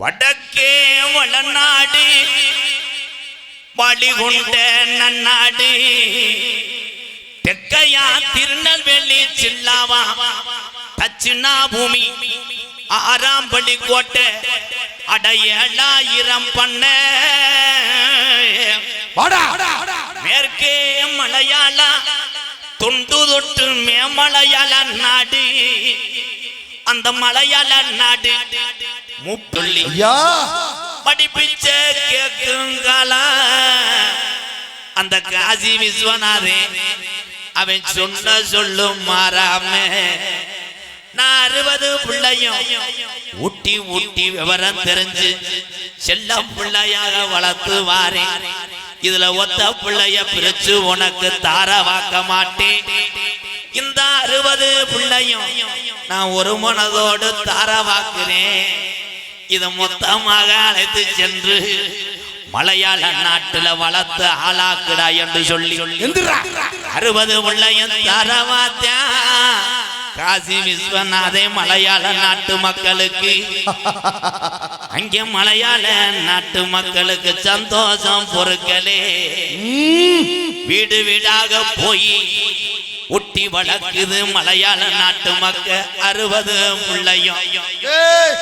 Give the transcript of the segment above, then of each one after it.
வடக்கே வளநாடு வழிகுண்ட நன்னாடு. தெக்கையா திருநெல்வேலி சில்லாவா தச்சினா பூமி ஆறாம்பள்ளி கோட்டை அடையலாயிரம் பண்ண. மேற்கே மலையாள தொண்டு தொட்டு மேமலையாள நாடு. அந்த மலையாள நாடு முப்புள்ளி ஐயா. படிப்பிச்ச கேக்குங்கள? அந்த காசி விஸ்வநாதன் அவன் சொன்ன சொல்லும் மாறாம. நான் அறுபது பிள்ளையும் ஊட்டி ஊட்டி விவரம் தெரிஞ்சு செல்லம் பிள்ளையாக வளர்த்து வாரேன் இதுல ஒத்த பிள்ளைய பிரிச்சு உனக்கு தார வாக்க மாட்டேன். இந்த அறுபது பிள்ளையும் நான் ஒரு மனதோடு தார வாக்குறேன் இதை மொத்தமாக அழைத்து சென்று மலையாள நாட்டுல வளர்த்து ஆளாக்குடா என்று சொல்லி அறுபது உள்ளையும் தரவாத்தா. காசி விஸ்வநாதே மலையாள நாட்டு மக்களுக்கு. அங்கே மலையாள நாட்டு மக்களுக்கு சந்தோஷம் பொறுக்கலே. வீடு வீடாக போய் ஒட்டி வளர்க்குது மலையாள நாட்டு மக்க அறுபது பிள்ளையும் ஏய்,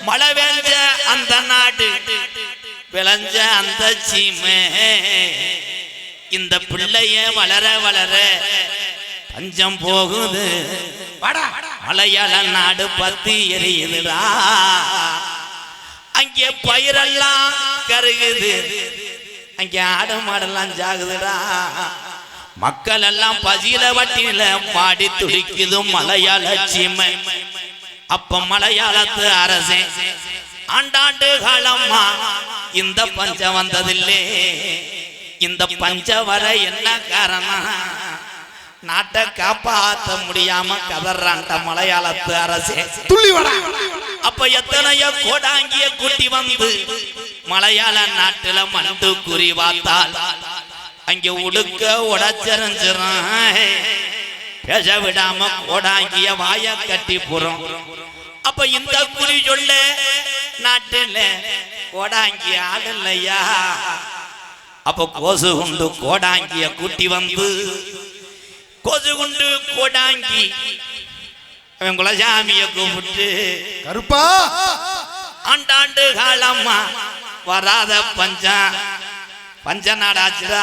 மழை பெஞ்ச அந்த நாடு விளைஞ்ச அந்த சீமை. இந்த பிள்ளைய வளர வளர பஞ்சம் போகுது. வாடா. மலையாள நாடு பத்தி எரியுதுடா. அங்கே பயிரெல்லாம் கருகுது. அங்கே ஆடு மாடெல்லாம் ஜாகுதுடா. மக்கள் எல்லாம் பசியில வட்டியில பாடி துடிக்குது மலையாள சீமை. அப்ப மலையாளத்து அரசே ஆண்டாண்டு காலமா இந்த பஞ்சம் வந்ததில்லே. இந்த பஞ்ச வர என்ன காரணம்? நாட்டை காப்பாத்த முடியாம கதறாண்ட மலையாளத்து அரசே. அப்ப எத்தனையோ கோடாங்கிய கூட்டி வந்து மலையாள நாட்டுல மண்டு குறி பார்த்தால் அங்க உடுக்க உடச்சரிஞ்சிரும் பேச விடாம கோடாங்கிய வாய கட்டி போறோம். அப்ப இந்த குறி சொல்ல நாட்டுல கோடாங்கி ஆள் இல்லையா? அப்ப கோசு குண்டு கோடாங்கிய கூட்டி வந்து கொசு குண்டு கோடாங்கி அவன் குலசாமிய கூப்பிட்டு கருப்பா! ஆண்டாண்டு காலம்மா வராத பஞ்சம் பஞ்ச நாடாச்சுடா.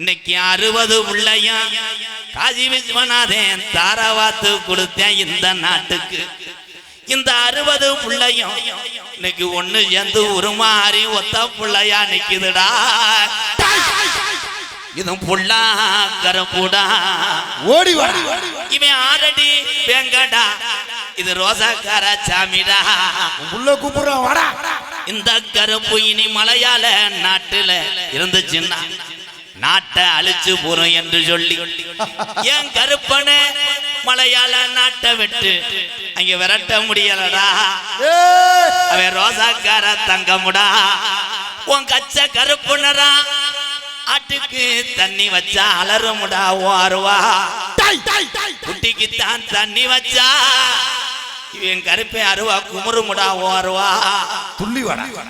இன்னைக்கு அறுபது உள்ளையும் காசி விஸ்வநாதன் தாராவாத்து கொடுத்தேன் இந்த நாட்டுக்கு. இந்த அறுபது பிள்ளையும் இன்னைக்கு ஒண்ணு சேர்ந்து உருமாறி ஒத்த பிள்ளையா நிக்குதுடா. இது புள்ளா கரப்புடா. ஓடி வாடா இவன் ஆரடி வெங்கடா. இது ரோசாக்கார சாமிடா. உள்ள கூப்பிடுறான் வாடா. இந்த கருப்பு இனி மலையாள நாட்டுல இருந்துச்சுன்னா நாட்டை அழிச்சு போறோம் என்று சொல்லி என் கருப்பன மலையாள நாட்டை விட்டு அங்க விரட்ட முடியலடா. அவன் ரோசாக்கார தங்கமுடா. உன் கச்ச கருப்புனரா ஆட்டுக்கு தண்ணி வச்சா அலறுமுடா ஓருவா. குட்டிக்கு தான் தண்ணி வச்சா இவன் கருப்பை அருவா குமுறுமுடா ஓருவா. துள்ளி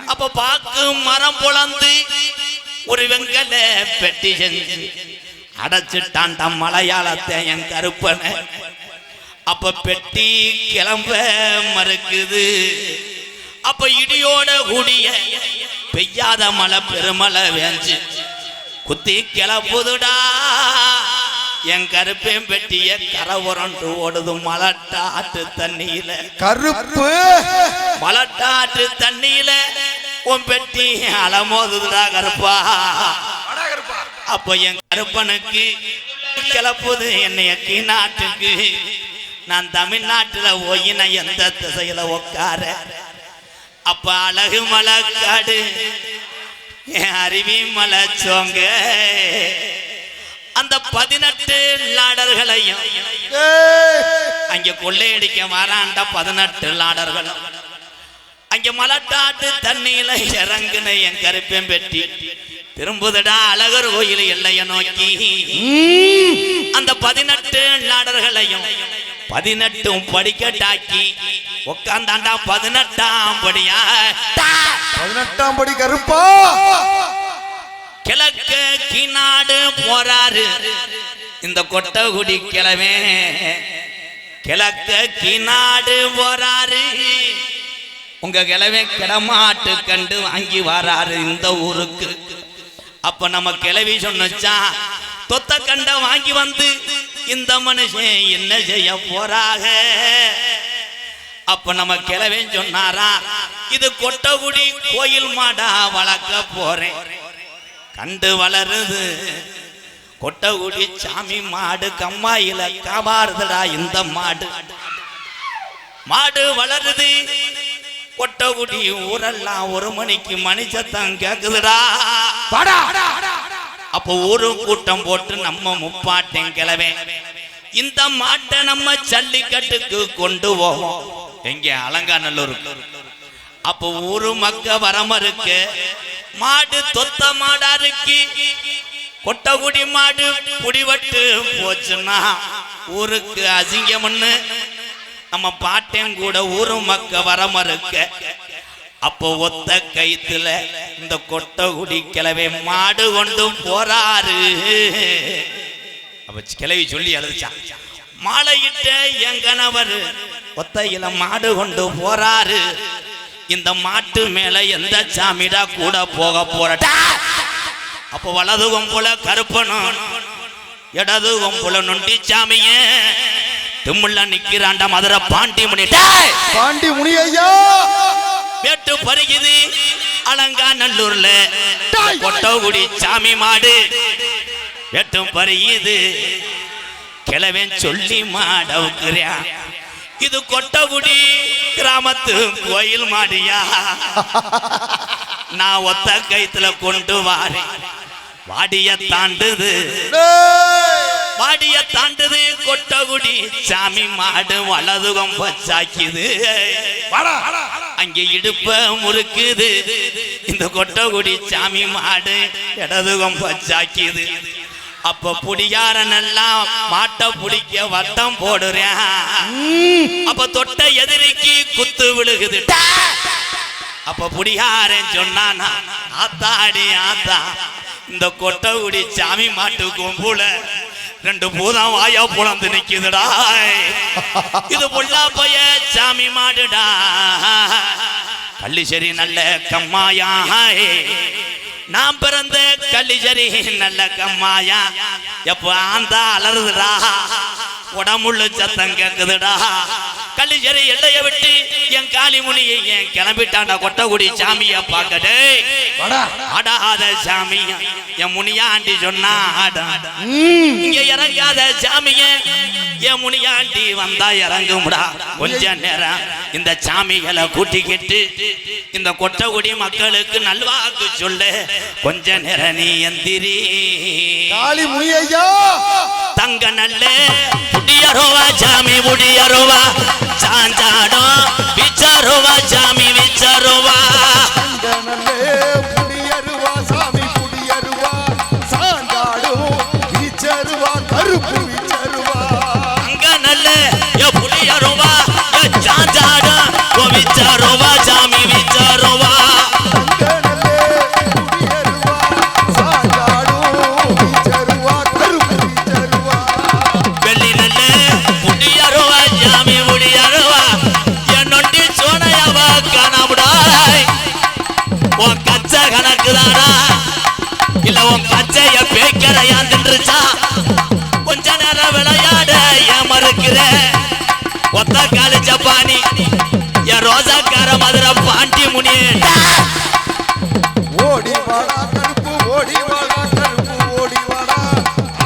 அப்ப பாக்கு மரம் பொளந்து ஒரு வெங்கல பெட்டி செஞ்சு அடைச்சிட்டான்டா மலையாளத்தை என் கருப்பனை. அப்ப பெட்டி கிளம்ப மறுக்குது. அப்ப இடியோட கூடிய பெய்யாத மழை பெருமழை வேஞ்சு. குத்தி கிளப்புதுடா என் கருப்பேன் பெட்டிய கரை உரண்டு ஓடுது மலட்டாட்டு தண்ணியில. கருப்பு. மலட்டாற்று தண்ணியில. உன் பெட்டி அலமோதுடா கருப்பா. அப்ப என் கருப்பனுக்கு கிளப்புது என்னைய நாட்டுக்கு நான் தமிழ்நாட்டுல போய் நான் எந்த திசையில உட்கார அப்ப அழகு மலக்காடு என் அருவி மலை சோங்க அந்த பதினெட்டு லாடர்களையும் அங்க கொள்ளையடிக்க வராண்ட பதினெட்டு லாடர்கள். அங்க மலட்டாட்டு தண்ணியில இறங்குன என் கருப்பேன் பெட்டி. திரும்புதடா அழகர் கோயில் எல்லைய நோக்கி. அந்த பதினெட்டு நாடர்களையும் பதினெட்டும் படிக்கட்டாக்கி. உட்காந்தாண்டா பதினெட்டாம் படியா? பதினெட்டாம் படி கருப்பா. கிழக்க கிநாடு போறாரு. இந்த கொட்டகுடி கிழவே. கிழக்க கிநாடு போறாரு. உங்க கிளவே கிடமாட்டு கண்டு வாங்கி வராரு இந்த ஊருக்கு. அப்ப நம்ம கிளவி சொன்னச்சா தொத்த கண்ட வாங்கி வந்து இந்த மனுஷன் என்ன செய்ய போறாக? அப்ப நம்ம கிளவே சொன்னாரா இது கொட்டகுடி கோயில் மாடா வளர்க்க போறேன். கண்டு வளருது. கொட்டகுடி சாமி மாடு கம்மாயில காபாறுதுடா இந்த மாடு. மாடு வளருது. கொட்டகுடி ஊரெல்லாம் ஒரு மணிக்கு மணி சத்தம் கேக்குதுடா அப்போ ஊரு கூட்டம் போட்டு நம்ம முப்பாட்டன் கிளவே. இந்த மாட்டை நம்ம ஜல்லிக்கட்டுக்கு கொண்டு போவோம். எங்க? அலங்காநல்லூருக்கு அப்போ ஊரு மக்க வரமருக்கு மாடு தொத்த மாடா இருக்கு. கொட்டகுடி மாடு புடிவட்டு போச்சுன்னா ஊருக்கு அசிங்கம்னு நம்ம பாட்டேன் கூட ஊரு மக்க வரமருக்க அப்போ ஒத்த கைத்துல இந்த கொட்டை குடி கிளவே மாடு கொண்டு போறாரு. அப்ப கிளவி சொல்லி அழுதுச்சான் மாலையிட்ட என் கணவர் ஒத்தையில மாடு கொண்டு போறாரு. இந்த மாட்டு மேல எந்த சாமிடா கூட போக போறட்டா. அப்போ வலது கொம்புல கருப்பனும் இடது கொம்புல நொண்டி சாமியே திம்முள்ள நிக்கிறாண்ட மதுரை பாண்டி முனிட்டா பாண்டி முனி ஐயா! வேட்டு பருகுது அலங்கா நல்லூர்ல. கொட்டகுடி சாமி மாடு. வேட்டும் பருகுது கிழவன் சொல்லி மாடவுக்குறியா இது கொட்டகுடி கிராமத்து கோயில் மாடியா? நான் ஒத்த கைத்துல கொண்டு வாரேன். வாடிய தாண்டுது. வாடிய தாண்டுது கொட்டகுடி சாமி மாடு வலதுகம் பச்சாக்கிது அங்கே இடுப்ப முறுக்குது. இந்த கொட்டகுடி சாமி மாடு இடதுகம் பச்சாக்கிது அப்ப புடியாரன் எல்லாம் மாட்டை பிடிக்க வட்டம் போடுறேன். அப்ப தொட்ட எதிரிக்கு குத்து விழுகுது! அப்ப புடியாரன் சொன்னானா ஆத்தாடி ஆத்தா இந்த கொட்டகுடி சாமி மாட்டு கொம்புல ரெண்டு பூதம் வாயா புலந்து நிக்குதுடா. இது புள்ளா பைய சாமி மாடுடா. கள்ளிசரி நல்ல கம்மாயா. நான் பிறந்த கள்ளிசரி நல்ல கம்மாயா. எப்ப ஆந்தா அலறுதுடா. உடம்புள்ள சத்தம் கேக்குதுடா. கள்ளிசரி எல்லைய விட்டு என் காளிமுனியை என் கிளம்பிட்டாண்டா கொட்டகுடி சாமிய பாக்கடே வாடா. ஆடாத சாமி என் முனியாண்டி சொன்னா ஆடா. இங்க இறங்காத சாமிய. என் முனியாண்டி வந்தா இறங்கும்டா. கொஞ்ச நேரம் இந்த சாமிகளை கூட்டிக்கிட்டு இந்த கொட்டகுடி மக்களுக்கு நல்வாக்கு சொல்லு. கொஞ்ச நேரம் நீ எந்திரி. தங்க நல்ல புடியரோவா சாமி புடியரோவா. சாஞ்சாடும் விச்சாரோவா சாமி மறுக்கிற ஒத்த காலு ஜப்பானி என் ரோசாக்கார மதுரை பாண்டி முனியே ஓடி வாடா கருப்பு ஓடி வாடா கருப்பு ஓடி வாடா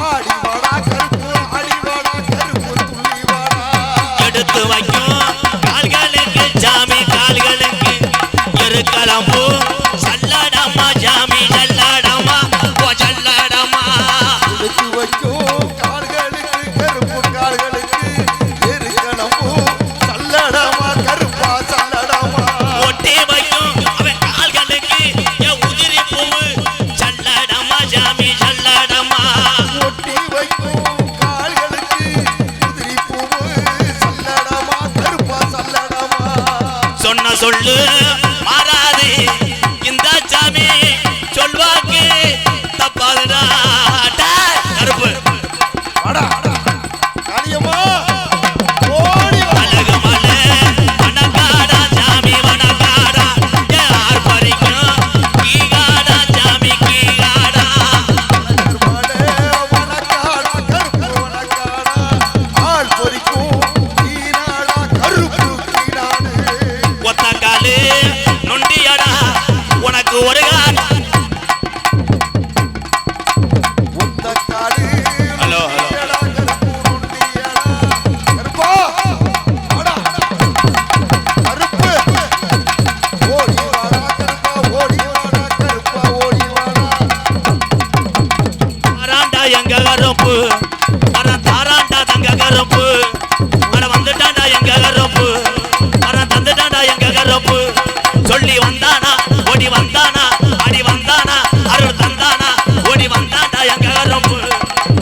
ஆடி வாடா கருப்பு ஆடி வாடா கருப்பு துள்ளி வாடா எடுத்து வைக்கும் கால்களுக்கு ஜாமி கால்களுக்கு எருக்கலம்பு சல்லடமா ஜாமி ஒன்ன சொல்லு. கருப்பு. சொல்லி வந்தானா? ஓடி வந்தானா? அடி வந்தானா? அருள் தந்தானா? ஓடி வந்தாண்டா எங்க கருப்பு?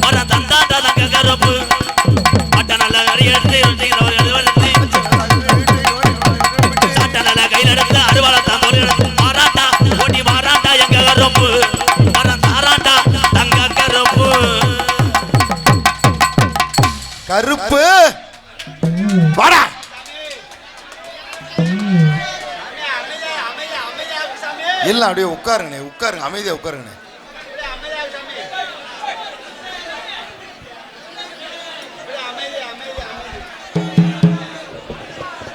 வர தந்தாண்டா எங்க கருப்பு? பட்ட நல்ல கறி எடுத்து கையில் எடுத்து அறுவாலை தான் மாறாண்டா? ஓடி மாறாண்டா எங்க கருப்பு? தாராண்டா? தங்க கருப்பு. கருப்பு. வாடா. இல்லை அப்படியே உட்காருங்கண்ணே உட்காருங்க அமைதியாக உட்காருங்கண்ணே.